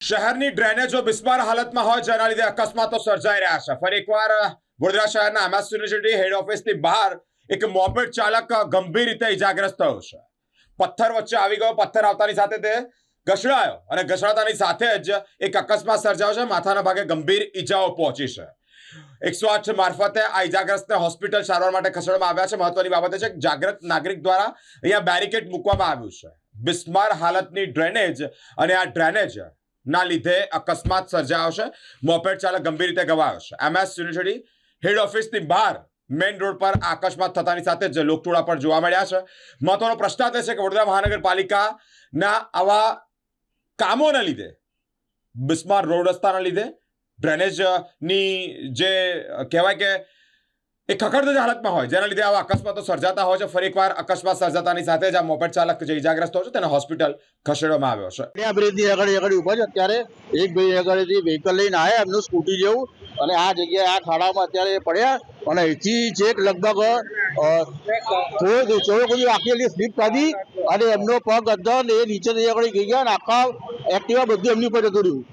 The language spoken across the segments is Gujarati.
શહેરની ડ્રેનેજો બિસ્માર હાલતમાં હોય, જેના લીધે અકસ્માતો સર્જાઈ રહ્યા છે. ફરી એકવાર વડોદરા શહેરના એમએસ યુનિવર્સિટી હેડ ઓફિસની બહાર એક મોપેડ ચાલક ગંભીર રીતે ઇજાગ્રસ્ત થયો છે. પથ્થર વચ્ચે આવી ગયો, પથ્થર આવતાની સાથે તે ઘસડાયો અને ઘસડાતાની સાથે જ એક અકસ્માત સર્જાયો છે. માથાના ભાગે ગંભીર ઈજાઓ પહોંચી છે. એકસો આઠ મારફતે આ ઇજાગ્રસ્તને હોસ્પિટલ સારવાર માટે ખસેડવામાં આવ્યા છે. મહત્વની બાબત છે કે જાગૃત નાગરિક દ્વારા અહીંયા બેરિકેડ મૂકવામાં આવ્યું છે. બિસ્માર હાલતની ડ્રેનેજ અને આ ડ્રેનેજ ના લીધે અકસ્માત સર્જાયો છે. મોપેડ ચાલક ગંભીર રીતે ગવાયો છે. એમએસ યુનિવર્સિટી હેડ ઓફિસની બહાર મેઇન રોડ પર અકસ્માત થતાની સાથે જ લોકટોળા પણ જોવા મળ્યા છે. મહત્વનો પ્રશ્ન તે છે કે વડોદરા મહાનગરપાલિકાના આવા કામોના લીધે, બિસ્માર રોડ રસ્તાના લીધે, ડ્રેનેજની જે કહેવાય કે એ ખખડતી હાલતમાં હોય, જેના લીધે આવા અકસ્માતો સર્જાતા હોય છે. ફરી એકવાર અકસ્માત સર્જાતાની સાથે જ આ મોપેડ ચાલક જે ઇજાગ્રસ્ત હોય છે, તેને હોસ્પિટલ ખસેડવામાં આવ્યો છે. ત્યાં બ્રિજની આગળ આગળ ઊભા છે. અત્યારે એક ભાઈ આગળથી વ્હીકલ લઈને આવ્યા એમનું સ્કૂટી જેવું. અને આ જગ્યાએ, આ ખાડામાં અત્યારે પડ્યા. અને અહીંથી છેક લગભગ થોડું કોઈ આખી સ્લીપ કાઢી અને એમનો પગ અંદર એ નીચે આગળ ગઈ ગયા અને આખા એક્ટિવા બધું એમની ઉપર જતું રહ્યું.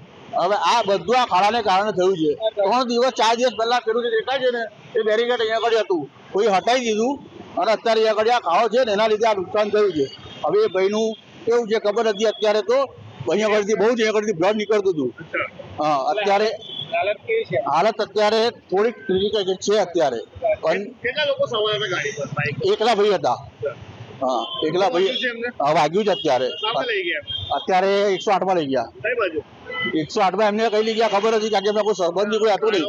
હવે આ બધું આ ખાડાને કારણે થયું છે. ત્રણ દિવસ ચાર દિવસ પહેલા ખેડૂત દેખાય છે ને એ બેરીકેડ અહીંયા આગળ હતું. કોઈ હટાવી દીધું અને અત્યારે અહીંયા આગળ આ ખાડો છે ને એના લીધે આ નુકસાન થયું છે. હવે એ ભાઈનું કેવું છે ખબર નથી અત્યારે તો અહીંયા આગળથી બહુ જ અહીંયા આગળથી બ્લડ નીકળતું હતું. હા અત્યારે હાલત અત્યારે થોડીક ક્રિટિકલ છે અત્યારે. હતા એકલા ભાઈ હતા. હા એકલા ભાઈ. વાગ્યું છે વાગ્યું છે અત્યારે? અત્યારે એકસો આઠમાં લઈ ગયા. કઈ આઠ એકસો આઠમાં એમને કઈ લીધી ખબર હતી કારણ કે એમને કોઈ સંબંધી કોઈ હતું નહીં.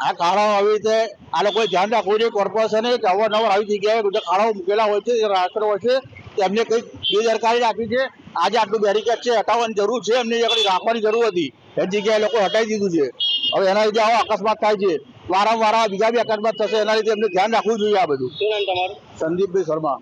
આ ખાડાઓ આવી રીતે આ લોકોએ ધ્યાન રાખવું જોઈએ કોર્પોરેશને અવારનવાર આવી જગ્યાએ બધા ખાડાઓ મૂકેલા હોય છે જે હોય છે તેમને કંઈક બેદરકારી રાખી છે. આજે આટલું બેરિકેડ છે હટાવવાની જરૂર છે એમને આગળ રાખવાની જરૂર હતી એ જગ્યાએ લોકો હટાવી દીધું છે. હવે એના લીધે આવો અકસ્માત થાય છે. વારંવાર બીજા બી અકસ્માત થશે એના લીધે એમને ધ્યાન રાખવું જોઈએ આ બધું. સંદીપભાઈ શર્મા.